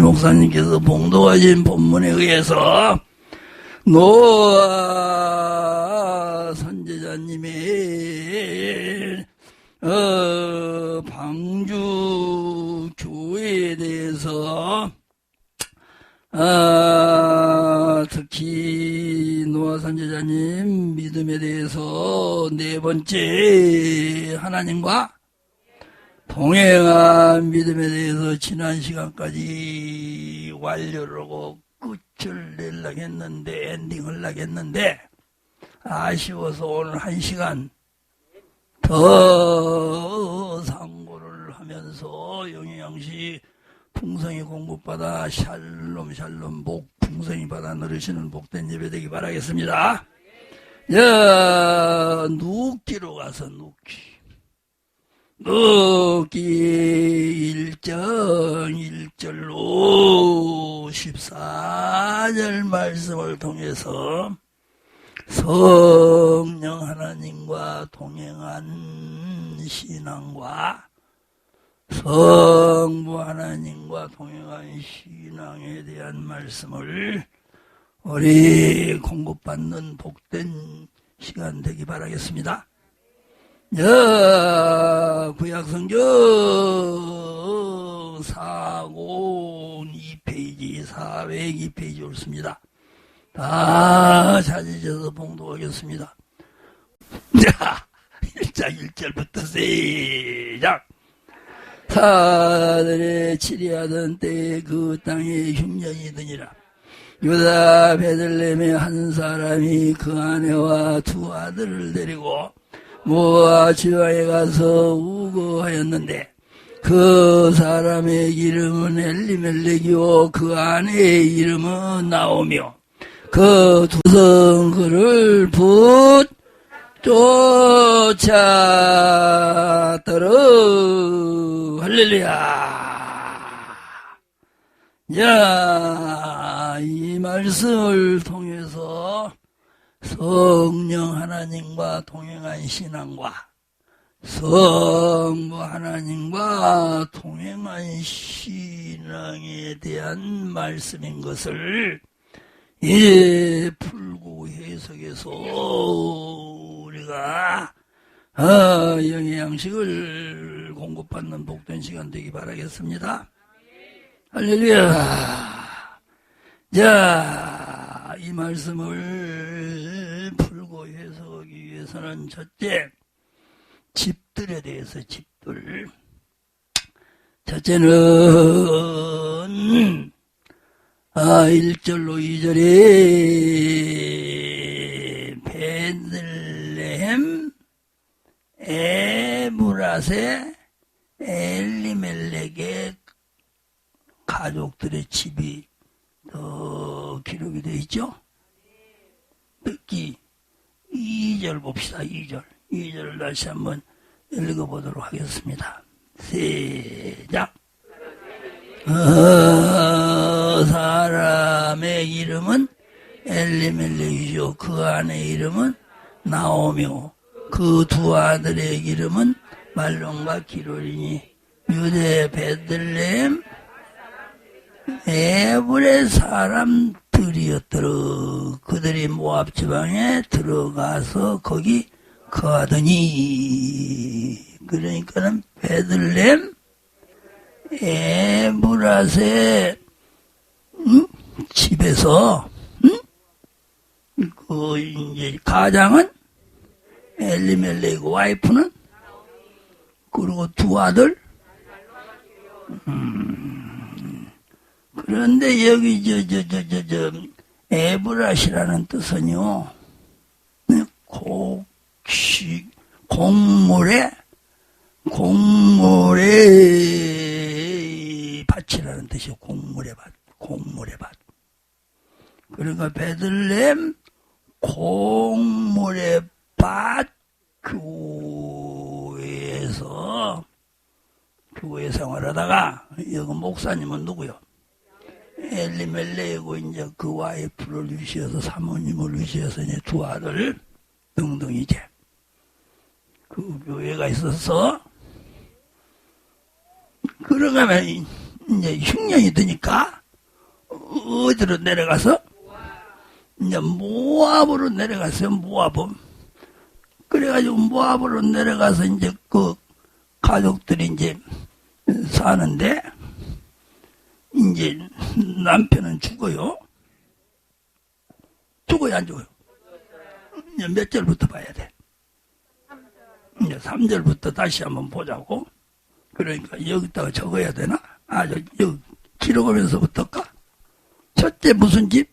목사님께서 봉독하신 본문에 의해서 노아 선제자님의 어, 방주 교회에 대해서 아, 특히 노아 선제자님 믿음에 대해서 네 번째 하나님과 동행한 믿음에 대해서 지난 시간까지 완료를 하고 끝을 내려고 했는데 엔딩을 하려고 했는데 아쉬워서 오늘 한 시간 더 상고를 하면서 영양시 풍성히 공부받아 샬롬 샬롬 복 풍성히 받아 누리시는 복된 예배 되기 바라겠습니다. 야 눕기로 가서 눕기 눕기 1장 1절로 14절 말씀을 통해서 성령 하나님과 동행한 신앙과 성부 하나님과 동행한 신앙에 대한 말씀을 우리 공급받는 복된 시간 되기 바라겠습니다. 야, 구약성경 4권 2페이지, 402페이지 옳습니다. 다 찾으셔서 봉독하겠습니다. 자, 1장 1절부터 시작! 사들의 치리하던 때에 그 땅에 흉년이더니라. 유다 베들렘의 한 사람이 그 아내와 두 아들을 데리고 모아 지방에 가서 우거하였는데 그 사람의 이름은 엘리멜렉이요. 그 아내의 이름은 나오며 그 두성 그를 붙 쫓아들어. 할렐루야. 야, 이 말씀을 통해서 성령 하나님과 동행한 신앙과 성부 하나님과 동행한 신앙에 대한 말씀인 것을 이제 풀고 해석해서 우리가 어, 영의 양식을 공급받는 복된 시간 되기 바라겠습니다. 할렐루야. 자, 이 말씀을 풀고 해석하기 위해서는 첫째, 집들에 대해서 집들. 첫째는, 아, 1절로 2절에, 베들레헴, 에브라세, 엘리멜렉의 가족들의 집이 어, 기록이 되어 있죠? 듣기 2절 봅시다. 2절. 2절을 다시 한번 읽어보도록 하겠습니다. 시작. 어, 사람의 이름은 엘리멜렉이죠. 그 아내의 이름은 나오며 그 두 아들의 이름은 말론과 기롤이니 유대 베들레헴 에불의 사람들이었더러 그들이 모압 지방에 들어가서 거기 거하더니 그러니까는 베들렘 에브라세 응? 집에서 응? 그 이제 가장은 엘리멜렉 와이프는 그리고 두 아들 음, 그런데 여기 저 저 저 저 저 에브라시라는 뜻은요 곡식 곡물에 곡물의 밭이라는 뜻이요 곡물의 밭 곡물의 밭 그러니까 베들렘 곡물의 밭 교회에서 교회 생활하다가 여기 목사님은 누구요? 엘리멜레이고 이제 그 와이프를 위시해서 사모님을 위시해서 이제 두 아들 등등 이제 그 교회가 있어서 그러가면 이제 흉년이 드니까 어디로 내려가서 이제 모압으로 내려갔어요. 모압은 그래가지고 모압으로 내려가서 이제 그 가족들이 이제 사는데 이제 남편은 죽어요. 죽어요, 안 죽어요? 이제 몇 절부터 봐야 돼? 이제 3절부터 다시 한번 보자고. 그러니까 여기다가 적어야 되나? 아, 저, 여기 기록하면서부터 까? 첫째 무슨 집?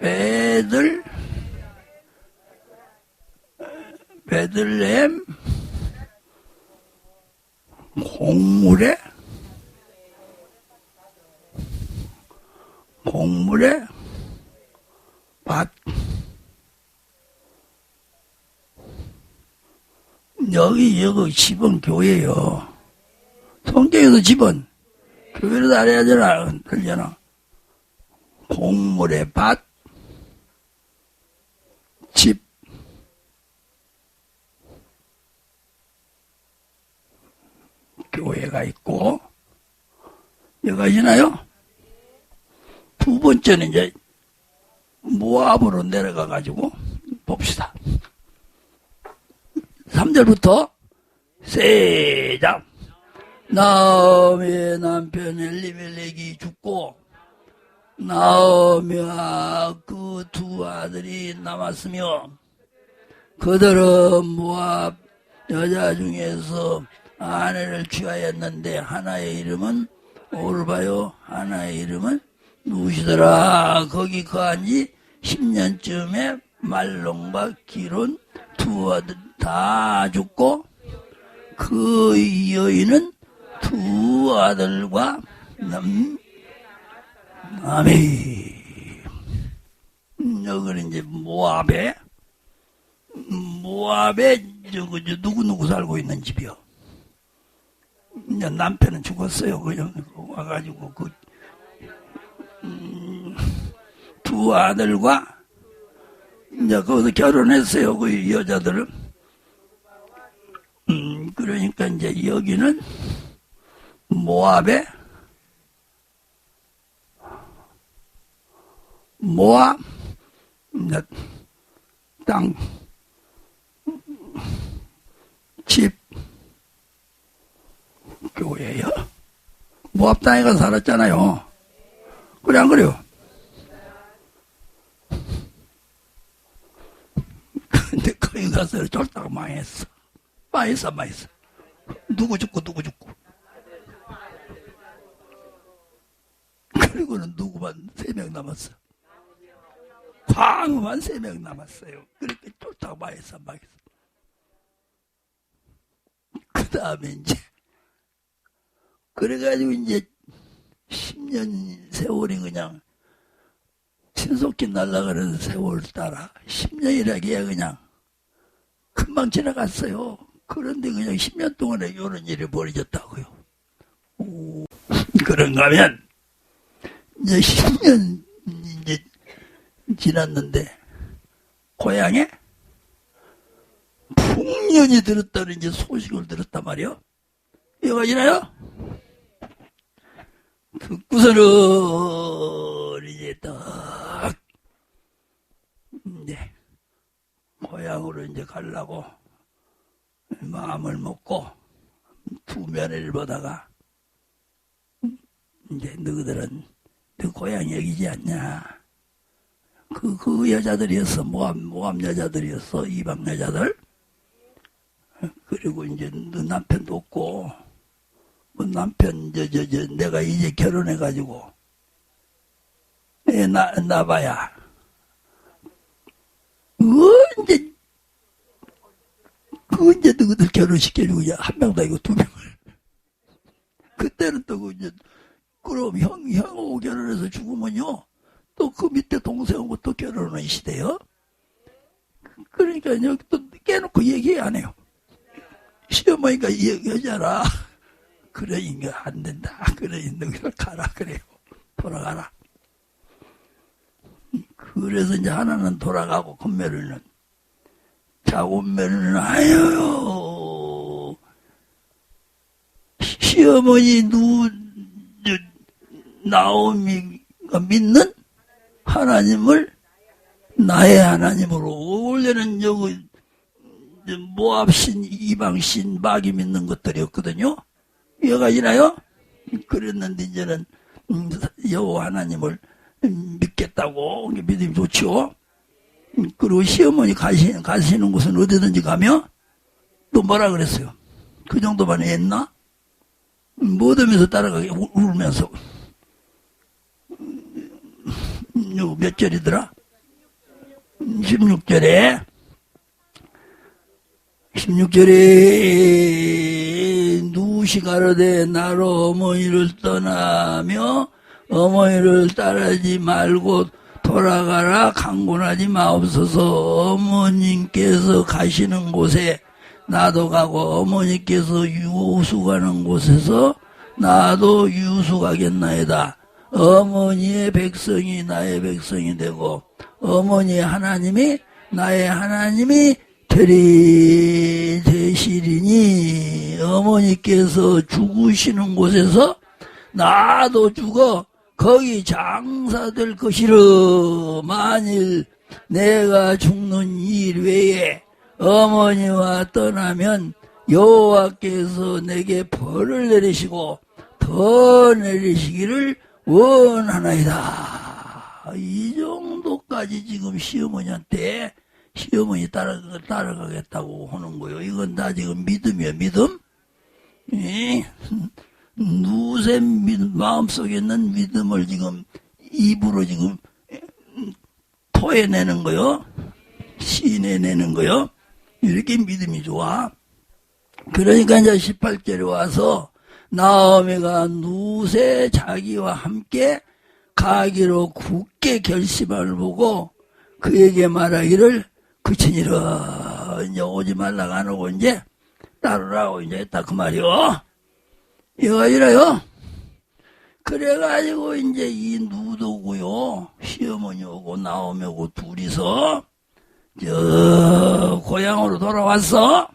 베들, 베들렘, 공물에, 공 물에, 밭, 여기, 여기 집은 교회요. 성경에서 집은 교회를 알아야 되나, 들려나. 공물의 밭, 집, 교회가 있고, 여기시나요? 두 번째는 이제 모압으로 내려가 가지고 봅시다. 3절부터 세장 나음의 남편 엘리멜렉이 죽고 나오며 그 두 아들이 남았으며 그들은 모압 여자 중에서 아내를 취하였는데 하나의 이름은 오르바요 하나의 이름은 누구시더라? 거기 거한 지 10년쯤에 말론과 기론 두 아들 다 죽고 그 여인은 두 아들과 남 아멘 여기는 이제 모압에 모압에 저거 저 누구 누구 살고 있는 집이요. 이제 남편은 죽었어요. 그냥 와가지고 그 음, 두 아들과 이제 거기서 결혼했어요. 그 여자들은. 음, 그러니까 이제 여기는 모압에 모압 땅, 집, 교회요. 모압 땅에 가서 살았잖아요. 그래 안 그래요? 근데 거기 가서 쫄다가 망했어. 망했어, 망했어. 누구 죽고 누구 죽고. 그리고는 누구만 세 명 남았어. 광우만 세 명 남았어요. 그렇게 쫄다가 망했어, 망했어. 그 다음에 이제, 그래가지고 이제 10년 세월이 그냥 신속히 날아가는 세월 따라 10년이라기에 그냥 금방 지나갔어요. 그런데 그냥 10년 동안에 이런 일이 벌어졌다고요. 오, 그런가 하면 이제 10년 이제 지났는데 고향에 풍년이 들었다는 이제 소식을 들었단 말이요. 이해가 지나요? 듣고서는 이제 딱 이제 고향으로 이제 가려고 마음을 먹고 두 며느리를 보다가 이제 너희들은 너 고향 여기지 않냐. 그, 그 여자들이었어. 모함, 모함 여자들이었어. 이방 여자들. 그리고 이제 너 남편도 없고 뭐 남편 저 저 저 내가 이제 결혼해 가지고 예, 나 나봐야. 언제 그 언제 너희들 결혼시켜주고 한 명도 아니고 두 명을. 그때는 또 이제 그럼 형 형하고 결혼해서 죽으면요. 또 그 밑에 동생하고 또 결혼하는 시대요. 그러니까 여기 또 깨놓고 얘기 안 해요. 시어머니가 얘기하잖아 그러니까 안 된다. 그러니까 너희가 가라 그래요. 돌아가라. 그래서 이제 하나는 돌아가고 작은 며느리는 아유 시어머니 누, 저, 나오미가 믿는 하나님을 나의 하나님으로 원래는 여기 모압신, 이방신, 마귀 믿는 것들이었거든요. 이해가시나요? 그랬는데 이제는 음, 여호와 하나님을 믿겠다고 믿음이 좋죠. 그리고 시어머니 가시, 가시는 곳은 어디든지 가면 또 뭐라 그랬어요? 그 정도만 했나? 못 하면서 따라가게 울- 울면서 요몇 절이더라? 16절에 16절에 누시 가로되 나로 어머니를 떠나며 어머니를 따르지 말고 돌아가라 강군하지 마옵소서 어머님께서 가시는 곳에 나도 가고 어머니께서 유수 가는 곳에서 나도 유수 가겠나이다. 어머니의 백성이 나의 백성이 되고 어머니의 하나님이 나의 하나님이 되리 되시리니 어머니께서 죽으시는 곳에서 나도 죽어 거기 장사될 것이로 만일 내가 죽는 일 외에 어머니와 떠나면 여호와께서 내게 벌을 내리시고 더 내리시기를 원하나이다. 이 정도까지 지금 시어머니한테 시어머니 따라, 따라가겠다고 하는 거요. 이건 다 지금 믿음이야, 믿음? 예? 누세 마음속에 있는 믿음을 지금 입으로 지금 토해내는 거요. 시내내는 거요. 이렇게 믿음이 좋아. 그러니까 이제 18절에 와서 나오미가 누세 자기와 함께 가기로 굳게 결심을 보고 그에게 말하기를 그친이라 이제 오지 말라고 안 오고 이제 따르라고 이제 했다 그 말이요. 이거 이래요. 그래가지고 이제 이 누도고요 시어머니 오고 나오미 오고 둘이서 저 고향으로 돌아왔어.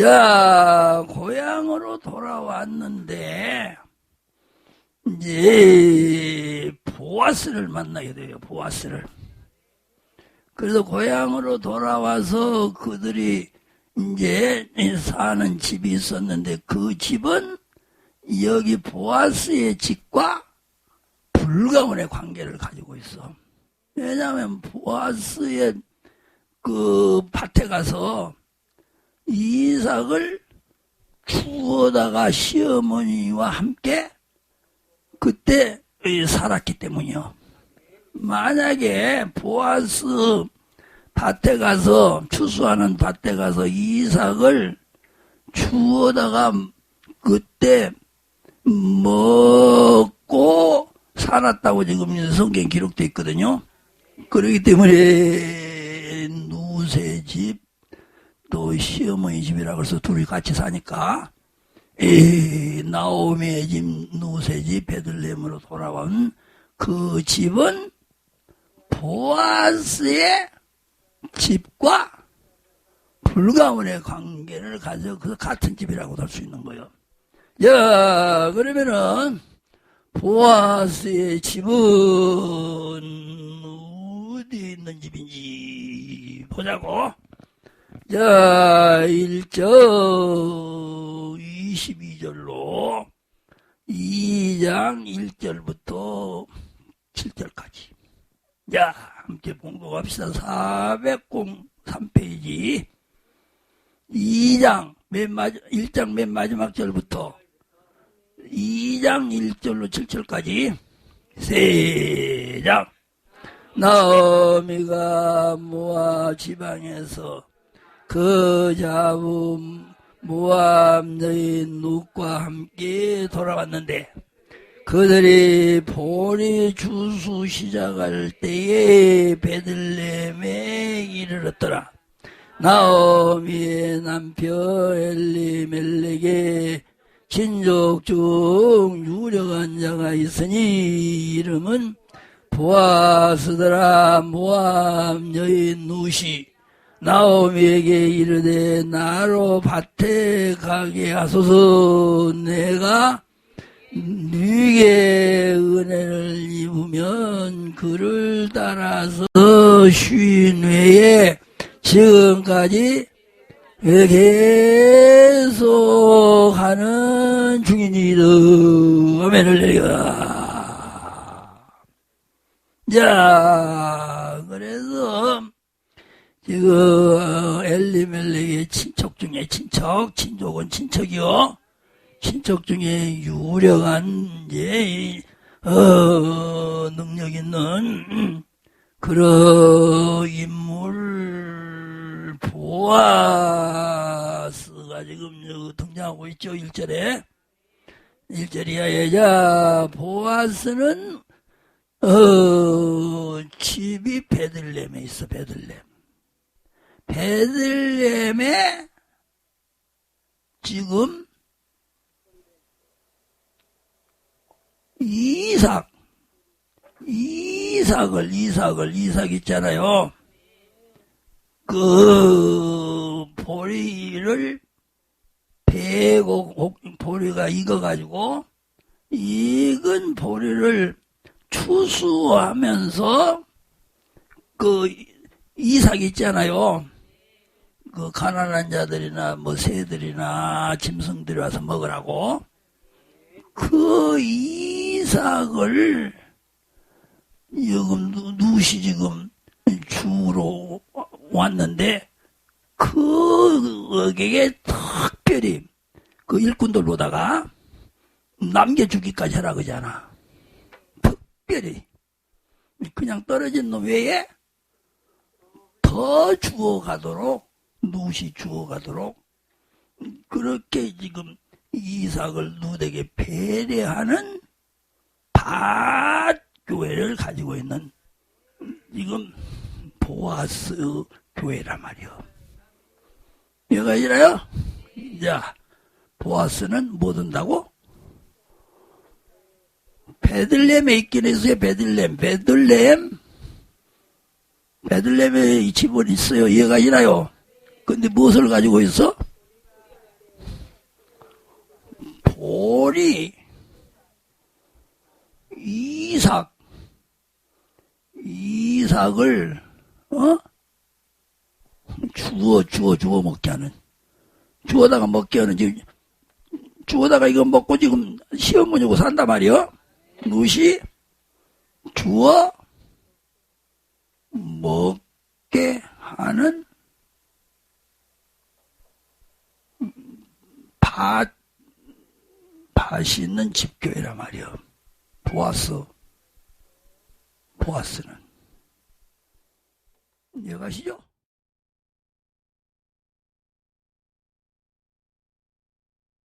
야 고향으로 돌아왔는데 이제 보아스를 만나게 돼요. 보아스를. 그래서 고향으로 돌아와서 그들이 이제 사는 집이 있었는데 그 집은 여기 보아스의 집과 불가문의 관계를 가지고 있어. 왜냐하면 보아스의 그 밭에 가서 이삭을 주워다가 시어머니와 함께 그때 살았기 때문이요. 만약에 보아스 밭에 가서 추수하는 밭에 가서 이삭을 주워다가 그때 먹고 살았다고 지금 성경 기록되어 있거든요. 그렇기 때문에 누세 집, 또 시어머니 집이라고 해서 둘이 같이 사니까 이 나오미의 집, 누세 집, 베들레헴으로 돌아온 그 집은 보아스의 집과 불가문의 관계를 가져 그 같은 집이라고 할수 있는 거예요. 야, 그러면은 보아스의 집은 어디 있는 집인지 보자고. 자, 1절 22절로 2장 1절부터 7절까지. 자, 함께 공부합시다. 403페이지. 2장 맨 마지, 1장 맨 마지막 절부터 2장 1절로 7절까지 세 장. 나오미가 모아 지방에서 그 잡은 모압 여인 룩과 함께 돌아왔는데 그들이 보리 주수 시작할 때에 베들레헴에 이르렀더라. 나오미의 남편 엘리멜렉의 친족 중 유력한 자가 있으니 이름은 보아스더라 모압 여인 누시 나오미에게 이르되 나로 밭에 가게 하소서 내가 네게 은혜를 입으면 그를 따라서 쉰 후에 지금까지 계속 하는 중이니이다. 아멘을 내리라. 자, 그래서 지금 엘리멜렉의 친척 중에 친척, 친족은 친척이요. 친척 중에 유력한 이제 어, 능력 있는 그런 인물 보아스가 지금 등장하고 있죠. 1절에 1절이야 여자 보아스는 어, 집이 베들렘에 있어 베들렘 베들렘에 지금 이삭, 이삭을, 이삭을, 이삭 있잖아요. 그, 보리를 베고, 보리가 익어가지고, 익은 보리를 추수하면서, 그, 이삭 있잖아요. 그, 가난한 자들이나, 뭐, 새들이나, 짐승들이 와서 먹으라고. 그 이 삭을 지금 누시 지금 주로 왔는데 그에게 특별히 그 일꾼들로다가 남겨주기까지 하라 그러잖아. 특별히 그냥 떨어진 놈 외에 더 주어가도록 누시 주어가도록 그렇게 지금 이삭을 누덱에 배려하는 밭교회를 가지고 있는 지금 보아스 교회란 말이요. 여기가 이래요? 자, 보아스는 못 온다고? 베들렘에 있긴 했어요, 베들렘. 베들렘. 베들렘에 이 집은 있어요. 얘가 이라요. 근데 무엇을 가지고 있어? 보리, 이삭, 이삭을, 어? 주워, 주워, 주워 먹게 하는. 주워다가 먹게 하는, 지금, 주워다가 이거 먹고 지금 시어머니 고 산단 말이요. 무시, 주워, 먹게 하는 밭, 밭이 있는 집교회란 말이요. 보아스, 보아스는. 이해가시죠?